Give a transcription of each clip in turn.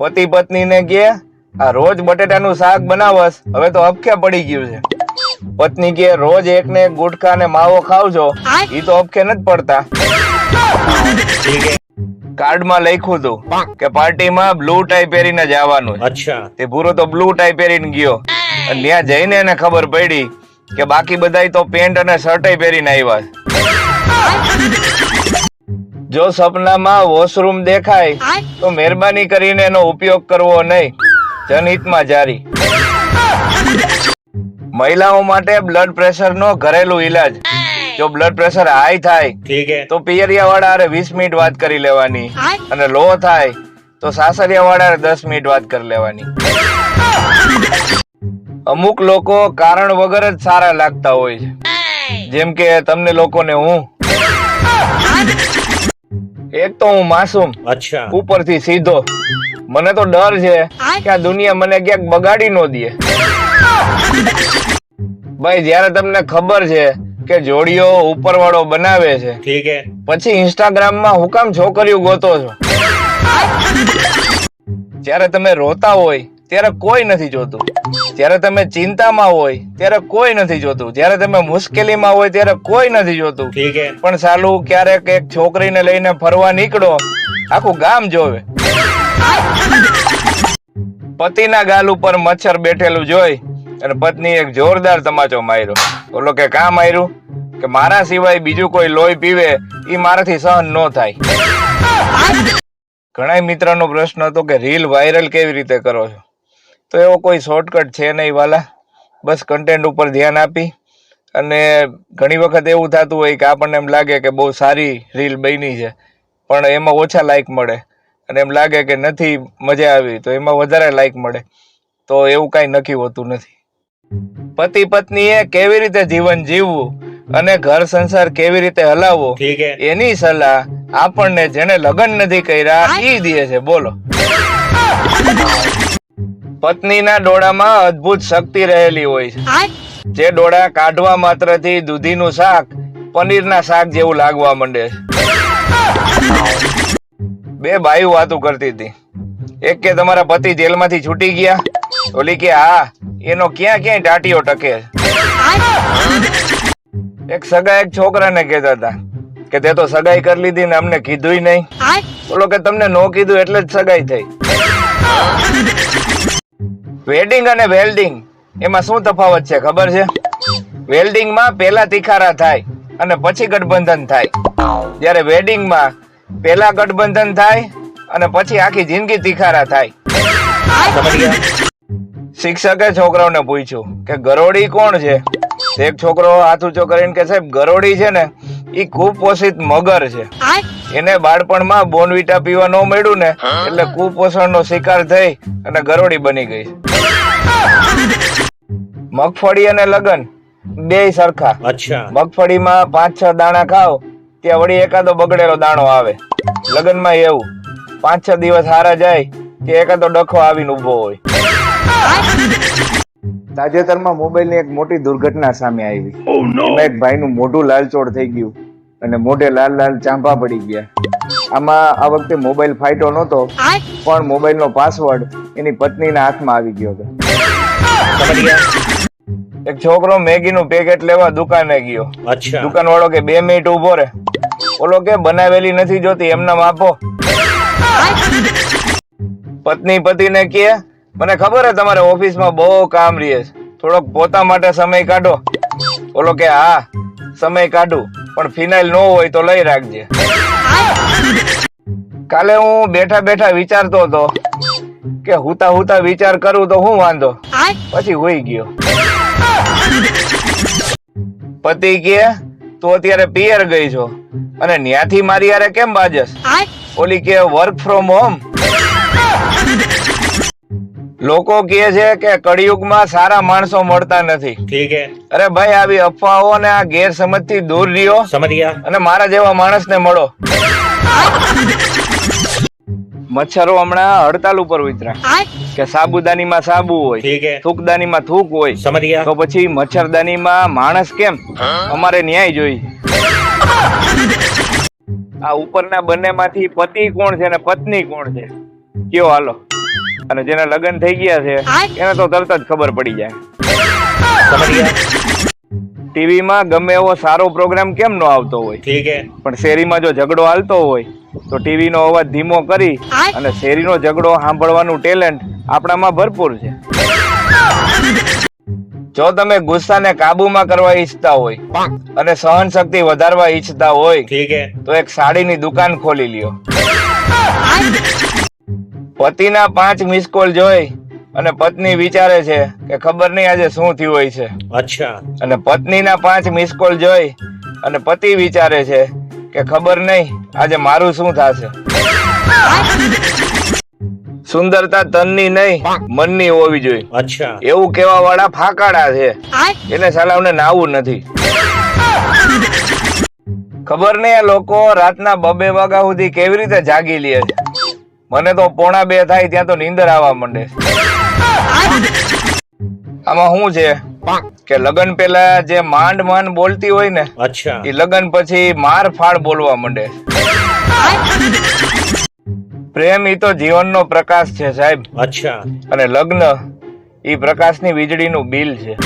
પતિ પત્ની ને કે આ રોજ બટેટા નું શાક બનાવસ હવે તો અપખે પડી ગયું છે. પત્ની કે રોજ એક ને એક ગુટખા ને માવો ખાવજો. એ તો અપખે નથી પડતા. કાર્ડમાં લખ્યું તું કે પાર્ટીમાં બ્લુ ટાઈ પહેરીને જવાનું તે પૂરો તો બ્લુ ટાઈ પહેરીને ગયો. અને ત્યાં જઈને એને ખબર પડી કે બાકી બધાય તો પેન્ટ અને શર્ટ પહેરીને આવ્યા જો સપનામાં વોશરૂમ દેખાય તો મહેરબાની કરીને એનો ઉપયોગ કરવો નહીં. જનહિતમાં જારી. મહિલાઓ માટે બ્લડ પ્રેશર નો ઘરેલું ઈલાજ. જો બ્લડ પ્રેશર હાઈ થાય તો પિયરિયા વાળા વીસ મિનિટ વાત કરી લેવાની. અને લો થાય તો સાસરિયા વાળા દસ મિનિટ વાત કરી લેવાની. અમુક લોકો કારણ વગર જ સારા લાગતા હોય છે. જેમ કે તમને લોકોને હું. એક તો હું માસૂમ અચ્છા. ઉપરથી સીધો. મને તો ડર છે કે આ દુનિયા મને ક્યાંક બગાડી ન દે. ભાઈ જ્યારે તમને ખબર છે કે જોડીઓ ઉપરવાળો બનાવે છે ઠીક પછી ઇન્સ્ટાગ્રામમાં હું કામ છોકરીઓ ગોતો છો? જ્યારે તમે રોતા હોય ત્યારે કોઈ નથી જોતું. જ્યારે તમે ચિંતામાં હોય ત્યારે કોઈ નથી જોતું. જ્યારે તમે મુશ્કેલીમાં હોય ત્યારે કોઈ નથી જોતું. પણ સાલું ક્યારેક એક છોકરીને લઈને ફરવા નીકળો આખું ગામ જોવે. પતિના ગાલ ઉપર મચ્છર બેઠેલું જોઈ અને પત્ની એક જોરદાર તમાચો માર્યો. બોલો કે કામ માર્યું? કે મારા સિવાય બીજું કોઈ લોહી પીવે એ મારાથી સહન ન થાય. ઘણા મિત્રનો પ્રશ્ન હતો કે રીલ વાયરલ કેવી રીતે કરો છો? તો એવો કોઈ શોર્ટકટ છે નહીં વાલા. બસ કન્ટેન્ટ ઉપર ધ્યાન આપી અને ઘણી વખત એવું થતું હોય કે આપણને એમ લાગે કે બહુ સારી રીલ બની છે પણ એમાં ઓછા લાઇક મળે અને એમ લાગે કે નથી મજા આવી તો એમાં વધારે લાઇક મળે. તો એવું કાંઈ નક્કી હોતું નથી. પતિ પત્નીએ કેવી રીતે જીવન જીવવું અને ઘર સંસાર કેવી રીતે હલાવવો એની સલાહ આપણને જેને લગ્ન નથી કર્યા એ દે છે. બોલો. પત્નીના ડોળામાં અદ્ભુત શક્તિ રહેલી હોય છે. જે ડોળા કાઢવા માત્રથી દૂધીનું શાક પનીરના શાક જેવું લાગવા માંડે બે બાયું વાતું કરતી હતી. એક કે તમારા પતિ જેલમાંથી છૂટી ગયા. ઓલી કે હા એનો ક્યાં ક્યાંય ટાટીઓ ટકે એક સગા એક છોકરાને કહેતા હતા કે તે તો સગાઈ કરી લીધી ને અમને કીધુંય નહીં. બોલો કે તમને નો કીધું એટલે જ સગાઈ થઈ. વેડિંગ અને વેલ્ડિંગ એમાં શું તફાવત છે ખબર છે? વેલ્ડિંગમાં પહેલા તિખારા થાય અને પછી ગઠબંધન થાય. જ્યારે વેડિંગમાં પહેલા ગઠબંધન થાય અને પછી આખી જિંદગી તિખારા થાય. શિક્ષકે છોકરાઓને પૂછ્યું કે ગરોડી કોણ છે? એક છોકરો હાથ ઊંચો કરીને કે સાહેબ ગરોડી છે ને એ કુપોષિત મગર છે. એને બાળપણમાં બોનવીટા પીવા ન મળ્યું ને એટલે કુપોષણનો શિકાર થઈ અને ગરોડી બની ગઈ મગફળી અને લગન બે સરખા. અચ્છા. મગફળીમાં પાંચ છ દાણા ખાવ ત્યાં વળી એકાદો બગડેલો દાણો આવે. લગનમાં એવું પાંચ છ દિવસ હારા જાય કે એકાદો ડખો આવીને ઊભો હોય. તાજેતરમાં મોબાઈલની એક મોટી દુર્ઘટના સામે આવી. Oh, એમાં એક ભાઈનું મોઢું લાલચોળ થઈ ગયું અને મોઢે લાલ લાલ ચાંપા પડી ગયા. આમાં આ વખતે મોબાઈલ ફાટ્યો નહોતો પણ મોબાઈલનો પાસવર્ડ એની પત્નીના હાથમાં આવી ગયો હતો. એક છોકરો મેગી નું પેકેટ લેવા દુકાને ગયો. દુકાન વાળો કે બે મિનિટ ઊભો રે. ઓલો કે બનાવેલી નથી જોતી એમને માપો પત્ની પતિને કે મને ખબર હે તમારે ઓફિસમાં બહુ કામ રહે છે. થોડોક પોતા માટે સમય કાઢો. ઓલો કે હા સમય કાઢું પણ ફિનાઇલ ન હોય તો લઈ રાખજે. કાલે હું બેઠા બેઠા વિચારતો હતો કે હુતા હુતા વિચાર કરું તો હું વાંધો? પછી હોઈ ગયો. પતિ કે તું અત્યારે પિયર ગઈ છો અને ન્યાથી મારી યારે કેમ બાજસ? ઓલી કે વર્ક ફ્રોમ હોમ લોકો કહે છે કે કળિયુગમાં સારા માણસો મળતા નથી. ઠીક હે. અરે ભાઈ આવી અફવાઓ ને આ ગેરસમજથી દૂર રહ્યો. સમજ અને મારા જેવા માણસને મળો. મચ્છરો હમણાં હડતાલ ઉપર ઉતરા કે સાબુદાની માં સાબુ હોય થૂકદાની માં થૂક હોય. તો પછી મચ્છરદાની માં માણસ કેમ? અમારે ન્યાય જોઈ આ ઉપરના બંને માંથી પતિ કોણ છે અને પત્ની કોણ છે? કયો હાલો. અને જેના લગ્ન થઈ ગયા છે એને તો તરત જ ખબર પડી જાય. ટીવી માં ગમે એવો સારો પ્રોગ્રામ કેમ નો આવતો હોય? પણ શેરીમાં જો ઝઘડો હાલતો હોય તો ટીવી નો અવાજ ધીમો કરી અને શેરી નો ઝઘડો સાંભળવાનું ટેલેન્ટ આપણામાં ભરપૂર છે. જો તમે ગુસ્સાને કાબુમાં કરવા ઈચ્છતા હોય અને સહન શક્તિ વધારવા ઈચ્છતા હોય તો એક સાડીની દુકાન ખોલી લ્યો. પતિના પાંચ મિસ કોલ જોઈ અને પત્ની વિચારે છે કે ખબર નહીં આજે શું થયું હોય છે. અચ્છા. અને પત્નીના પાંચ મિસ કોલ જોઈ અને પતિ વિચારે છે કે ખબર નહીં આજે મારું શું થશે. સુંદરતા તનની નહીં મનની હોવી જોઈએ. અચ્છા. એવું કેવા વાળા ફાકાડા છે એટલે સાલાવને નાવું નથી. ખબર નહીં આ લોકો રાતના બબે વાગા સુધી કેવી રીતે જાગી લે છે. મને તો પોણા બે થાય ત્યાં તો નીંદર આવવા માંડે. આમાં શું છે? કે લગન પેલા જે માંડ માંડ બોલતી હોય ને એ લગન પછી માર ફાળ બોલવા માંડે. પ્રેમ એ તો જીવનનો પ્રકાશ છે સાહેબ. અચ્છા. અને લગ્ન એ પ્રકાશની વીજળીનું બિલ છે.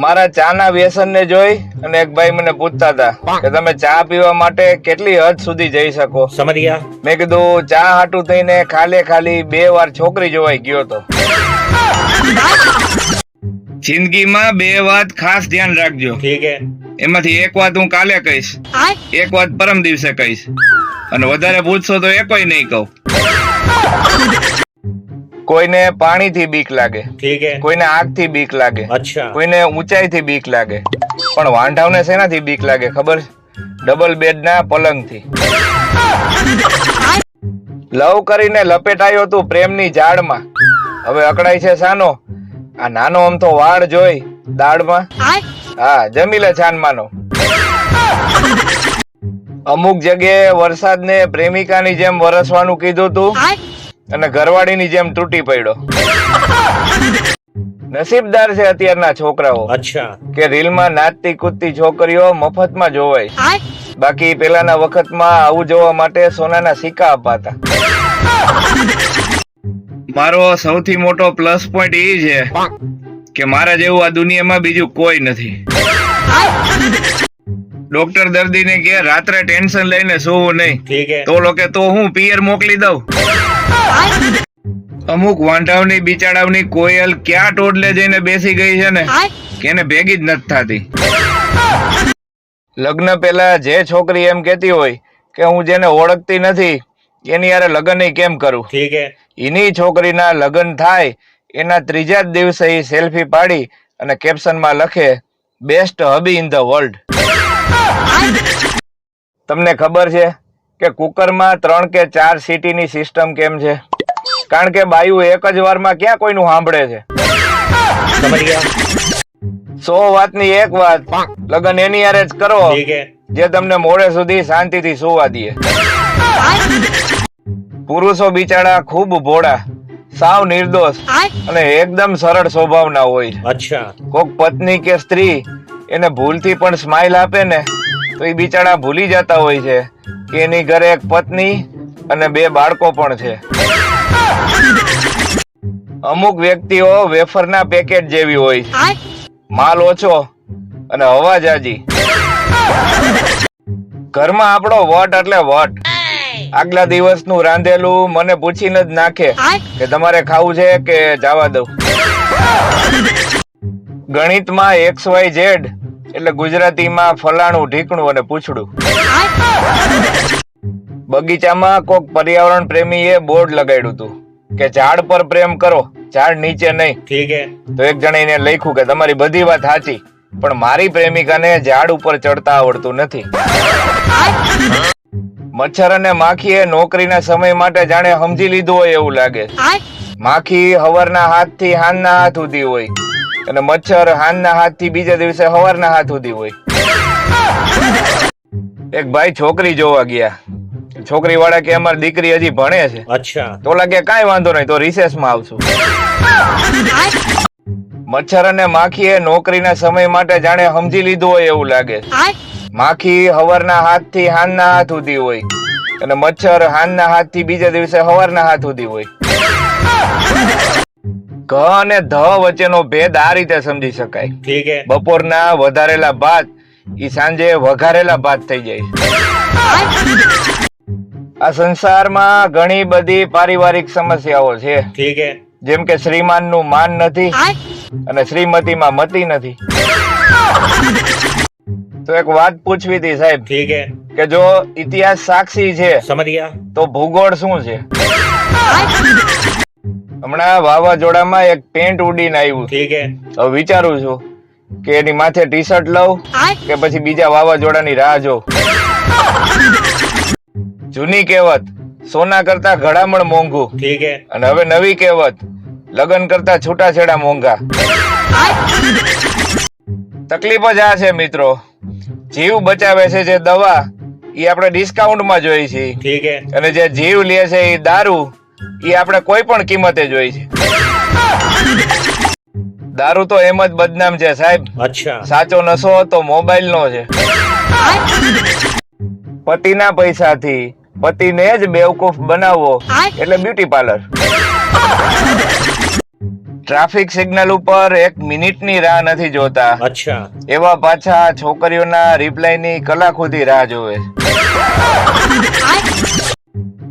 મારા ચા ના વ્યસન ને જોઈ અને એક ભાઈ મને પૂછતા હતા કે તમે ચા પીવા માટે કેટલી હદ સુધી જઈ શકો? સમરિયા મેં કીધું ચા હાટું થઈને ખાલે ખાલી બે વાર છોકરી જોવાઈ ગયો તો. જિંદગીમાં બે વાત ખાસ ધ્યાન રાખજો. ઠીક હે. એમાંથી એક વાત હું કાલે કહીશ. એક વાત પરમ દિવસે કહીશ. અને વધારે પૂછશો તો એ કોઈ નહીં કહું. કોઈને પાણીથી બીક લાગે. ઠીક હે. કોઈને આગથી બીક લાગે. અચ્છા. કોઈને ઊંચાઈથી બીક લાગે. પણ વાંઢાવને શેનાથી બીક લાગે ખબર? ડબલ બેડના પલંગથી. લવ કરીને લપેટાયો તું પ્રેમની જાળમાં હવે અકડાય છે સાનો? આ નાનો આમ તો વાળ જોઈ દાળમાં હા જમી લે છાનમાનો. અમુક જગ્યાએ વરસાદને પ્રેમિકાની જેમ વરસવાનું કીધું તું. અને ઘરવાળીની જેમ તૂટી પડ્યો. નસીબદાર છે અત્યારના છોકરાઓ. કે રીલમાં નાચતી કૂદતી છોકરીઓ મફતમાં જોવાય. બાકી પેલાના વખતમાં આવું જોવા માટે સોનાના સિક્કા અપાતા. મારો સૌથી મોટો પ્લસ પોઈન્ટ એ છે કે મારા જેવું આ દુનિયામાં બીજું કોઈ નથી. ડોક્ટર દર્દીને કે રાત્રે ટેન્શન લઈને સુવું નહીં. તો લોકો તો હું પિયર મોકલી દઉં. અમુક વાંઢાવની બિચારાવની કોયલ ક્યાં ટોટલે જઈને બેસી ગઈ છે ને? કેને ભેગી જ નથી થતી. લગ્ન પેલા જે છોકરી એમ કેતી હોય કે હું જેને ઓળખતી નથી એની યારે લગ્ન કેમ કરું? ઠીક એની છોકરીના લગ્ન થાય એના ત્રીજા દિવસે એ સેલ્ફી પાડી અને કેપ્શનમાં લખે best hubby in the world તમને ખબર છે? કે કુકરમાં ત્રણ કે ચાર સીટીની સિસ્ટમ કેમ છે? કારણ કે બાયું એક જ વારમાં ક્યાં કોઈનું સાંભળે છે? સો વાતની એક વાત. લગન એની યારે જ કરો. જે તમને મોડે સુધી શાંતિથી સુવા દે. પુરુષો બિચારા ખૂબ ભોળા સાવ નિર્દોષ અને એકદમ સરળ સ્વભાવના હોય અચ્છા. કોક પત્ની કે સ્ત્રી એને ભૂલથી પણ સ્માઇલ આપે ને તો એ બિચારા ભૂલી જતા હોય છે કે એની ઘરે એક પત્ની અને બે બાળકો પણ છે. અમુક વ્યક્તિઓ વેફરના પેકેટ જેવી હોય છે. માલ ઓછો અને હવા જાજી. ઘરમાં આપણો વટ એટલે વટ. આગલા દિવસનું રાંધેલું મને પૂછીને જ નાખે કે તમારે ખાવું છે કે જવા દઉં? ગણિતમાં એક્સ વાય ઝેડ એટલે ગુજરાતીમાં ફલાણું ઢીકણું અને પૂછડું. બગીચામાં કોક પર્યાવરણ પ્રેમીએ બોર્ડ લગાડ્યું હતું કે ઝાડ પર પ્રેમ કરો ઝાડ નીચે નહીં. ઠીક હે. તો એક જણે એને લખ્યું કે તમારી બધી વાત સાચી પણ મારી પ્રેમિકાને ઝાડ ઉપર ચડતા આવડતું નથી. મચ્છર અને માખીએ નોકરીના સમય માટે જાણે સમજી લીધું હોય એવું લાગે. માખી હવરના હાથથી હાનના હાથ સુધી હોય. અને મચ્છર હાનના હાથથી બીજા દિવસે હવારના હાથ સુધી હોય. એક ભાઈ છોકરી જોવા ગયા. છોકરી વાળા કે અમારી દીકરી હજી ભણે છે. તો લાગે કઈ વાંધો નહીં તો રિસેસમાં આવશું. મચ્છર અને માખી એ નોકરીના સમય માટે જાણે સમજી લીધું હોય એવું લાગે. માખી હવારના હાથથી હાનના હાથ સુધી હોય. અને મચ્છર હાનના હાથથી બીજા દિવસે હવારના હાથ સુધી હોય. ક અને ધ વચ્ચેનો ભેદ આ રીતે સમજી શકાય. ઠીક હે બપોરના વધારેલા ભાત ઈ સાંજે વઘારેલા ભાત થઈ જાય આ સંસારમાં ઘણી બધી પારિવારિક સમસ્યાઓ છે. ઠીક હે જેમ કે શ્રીમાનનું માન નથી અને શ્રીમતી માં મતી નથી. તો એક વાત પૂછવી હતી સાહેબ ઠીક હે કે જો ઇતિહાસ સાક્ષી છે સમજ્યા. તો ભૂગોળ શું છે? હમણાં વાવાઝોડામાં એક પેન્ટ ઉડીને આવ્યું ઠીક હે. હવે વિચારું છું કે એની માથે ટી શર્ટ લઉં કે પછી બીજા વાવાઝોડાની રાહ જો જૂની કહેવત સોના કરતા ઘડામણ મોંઘું. ઠીક હે. અને હવે નવી કહેવત લગ્ન કરતા છૂટાછેડા મોંઘા. તકલીફ જ આ છે મિત્રો. જીવ બચાવે છે જે દવા એ આપણે ડિસ્કાઉન્ટમાં જોઈ છીએ. ઠીક હે. અને જે જીવ લે છે એ દારૂ એ આપણે કોઈ પણ કિંમતે જોઈ છે. દારૂ તો એમ જ બદનામ છે સાહેબ. સાચો નશો તો મોબાઈલ નો છે. પતિના પૈસાથી પતિને જ બેવકૂફ બનાવવો એટલે બ્યુટી પાર્લર. ટ્રાફિક સિગ્નલ ઉપર એક મિનિટની રાહ નથી જોતા. એવા પાછા છોકરીઓના રિપ્લાયની કલાકુદી રાહ જોવે.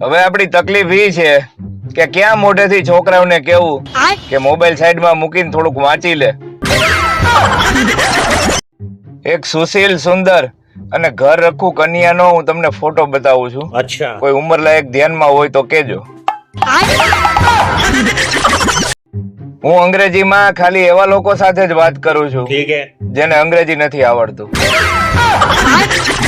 હવે આપણી તકલીફ એ છે કે ક્યાં મોઢેથી છોકરાઓને કેવું કે મોબાઈલ સાઈડમાં મૂકીને થોડુંક વાંચી લે. એક સુશીલ સુંદર અને ઘર રખું કન્યાનો હું તમને ફોટો બતાવું છું. અચ્છા. કોઈ ઉંમર લાયક ધ્યાનમાં હોય તો કેજો. હું અંગ્રેજીમાં ખાલી એવા લોકો સાથે જ વાત કરું છું જેને અંગ્રેજી નથી આવડતું.